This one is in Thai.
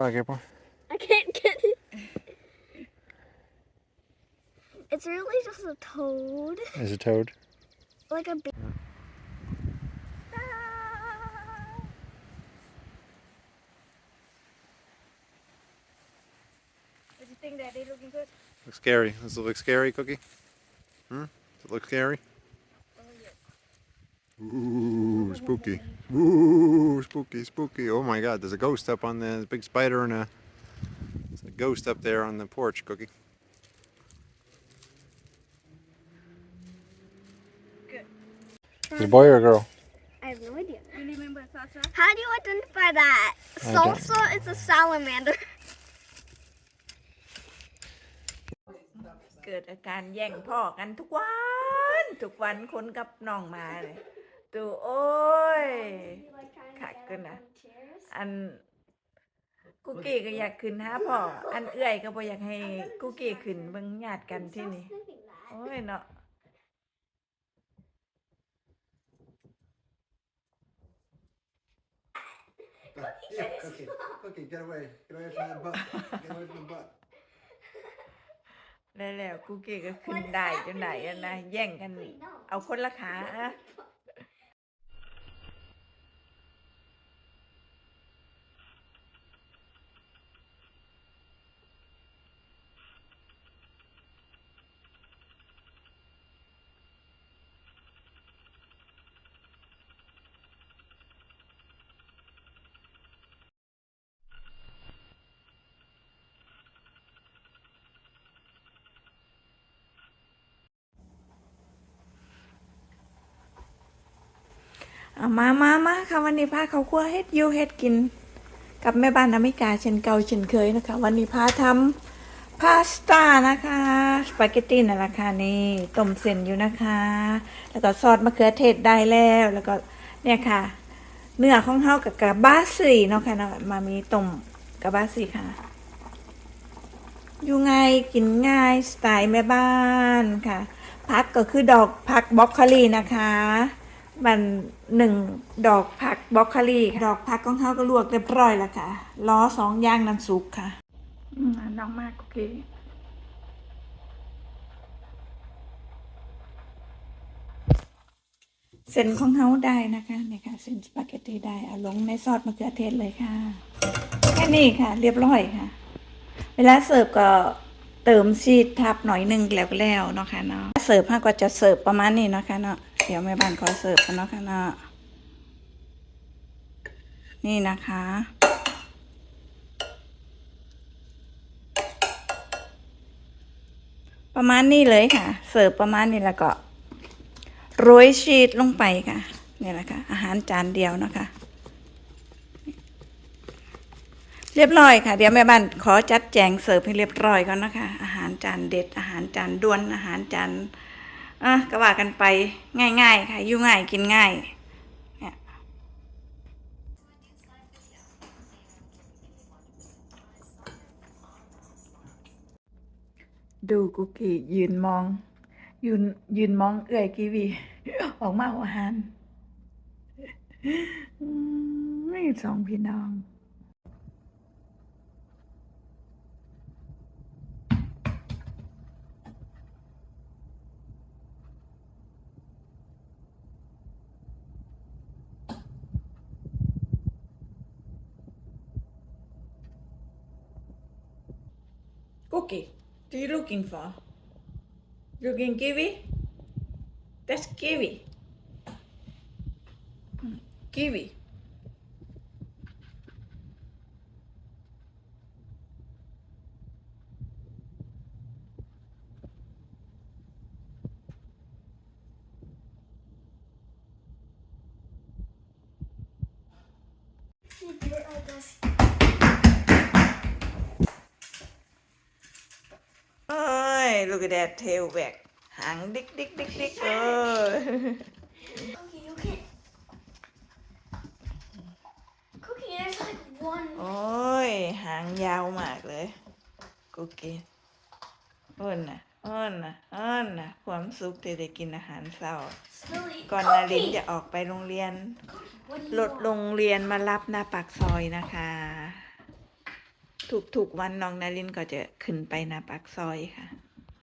Okay, boy. I can't get it. It's really just a toad. Is a toad. Like a big. What do you think, Daddy? Looking good? Looks scary. Does it look scary, Cookie? Hmm? Does it look scary? Ooh, spooky. Ooh, spooky, spooky. Oh my god, there's a ghost up on the there's a big spider and a, there's a ghost up there on the porch, Cookie. Good. Is it a boy or a girl? I have no idea. You remember Sasa? How do you identify that? I don't- Salsa is a salamander. เกิดอาการแย่งพ่อกันทุกวัน ทุกวันคนกับน้องมาเลย ตูโอ้ย Khạc cơ nè. อันกุกกี้ก็อยากขึ้นหาพ่ออันเอื้อยก็บ่อยากให้กุกกี้ขึ้นเบิ่งญาติกันที่นี่โอ้ยเนาะ Yeah, Cookie. Cookie, get away. Get away from the butt. Get away from the butt. แล้วแล้วกุกกี้ก็ขึ้นได้จนได้อะนะแย่งกัน เอาคนละขาอะ เอามามามาค่ะวันนี้พาเขาคั่วเฮ็ดยูเฮ็ดกิน กับแม่บ้านอเมริกาเช่นเก่าเช่นเคยนะคะ วันนี้พาทำพาสต้านะคะสปาเกตตี้นั่นแหละค่ะนี่ต้มเส้นอยู่นะคะ แล้วก็ซอสมะเขือเทศได้แล้วแล้วก็เนี่ยค่ะ เนื้อของเฮากับกะบาสีเนาะค่ะนะมามีต้มกะบาสีค่ะ อยู่ง่ายกินง่ายสไตล์แม่บ้านค่ะผักก็คือดอกผักบล็อกโคลีนะคะ มันหนึ่งดอกผักบล็อกโคลีดอกผักของเขาก็ลวกเรียบร้อยแล้วค่ะล้อสองย่างน้ำซุปค่ะอืมน้องมากโอเคเส้นของเขาได้นะคะเนี่ยค่ะเส้นสปาเกตตีได้เอาลงในซอสมะเขือเทศเลยค่ะ แค่นี้ค่ะ เรียบร้อยค่ะ เวลาเสิร์ฟก็เติมชีสทับหน่อยหนึ่งแล้วก็แล้วเนาะค่ะเนาะเสิร์ฟให้ก็จะเสิร์ฟประมาณนี้เนาะค่ะเนาะ เดี๋ยวแม่บ้านขอเสิร์ฟกันเนาะค่ะเนาะนี่นะคะ ประมาณนี้เลยค่ะ เสิร์ฟประมาณนี้แล้วก็โรยชีสลงไปค่ะนี่แหละค่ะ อาหารจานเดียวนะคะ เรียบร้อยค่ะ เดี๋ยวแม่บ้านขอจัดแจงเสิร์ฟให้เรียบร้อยก่อนนะคะ อาหารจานเด็ดอาหารจานด่วนอาหารจาน อะก็ว่ากันไปง่ายๆ ค่ะอยู่ง่ายกินง่ายเนี่ยดูกุกกี้ยืนมอง ยืนยืนมองเอื่อยกีวี ออกมาหัวหันอืมนี่สองพี่น้อง Okay, so you're looking for? Looking kiwi? That's kiwi. Hmm, kiwi. Thank. This. Oh, look at that tail back. หางดิกดิกดิกดิกเออ Okay, okay. Cookie, there's like one. โอ้ย หางยาวมากเลยกูกินอ้นนะอ้นนะอ้นนะความสุขที่ได้กินอาหารเช้า Slowly. ก่อนนาลิน Cookie! จะออกไปโรงเรียน What do you รถ want? โรงเรียนมารับหน้าปากซอยนะคะ ทุกๆวันน้องนารินก็จะขึ้นไปหนาปากซอยค่ะ